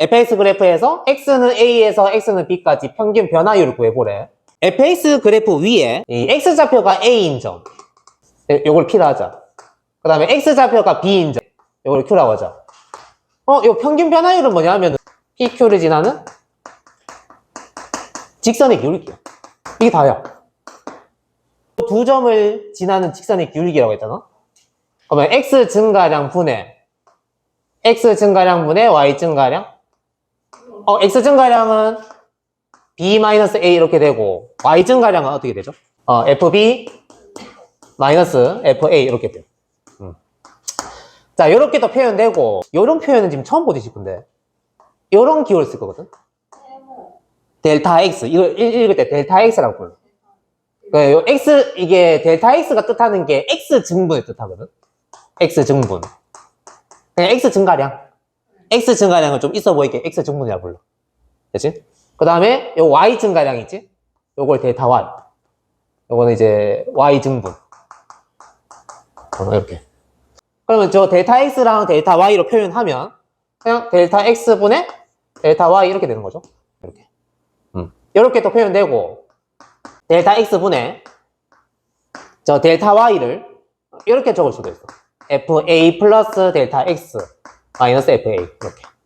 fx 그래프에서 x는 a에서 x는 b까지 평균 변화율을 구해보래. fx 그래프 위에 이 x 좌표가 a인 점. 요- 요걸 p라 하자. 그 다음에 x 좌표가 b인 점. 요걸 q라고 하자. 어, 요 평균 변화율은 뭐냐면 pq를 지나는 직선의 기울기야. 이게 다야. 두 점을 지나는 직선의 기울기라고 했잖아. 그러면 x 증가량 분의 x 증가량 분의 y 증가량 어 x 증가량은 b-a 이렇게 되고 y 증가량은 어떻게 되죠? 어 fb 마이너스 fa 이렇게 돼요. 음. 자 이렇게 또 표현되고 이런 표현은 지금 처음 보지 싶은데 이런 기호를 쓸 거거든. 델타 x 읽- 읽을 때 델타 x라고 불러. 그요 x 이게 델타 x가 뜻하는 게 x 증분을 뜻하거든. x 증분. 그냥 x 증가량. X 증가량은 좀 있어 보이게 x 증분이라 불러. 됐지? 그 다음에 요 y 증가량 있지? 요걸 델타 y. 요거는 이제 y 증분. 어, 이렇게. 그러면 저 델타 x랑 델타 y로 표현하면 그냥 델타 x분의 델타 y 이렇게 되는 거죠. 이렇게. 음. 이렇게 또 표현되고 델타 x분의 저 델타 y를 이렇게 적을 수도 있어. fa 플러스 델타 x 마이너스 fa 이렇게.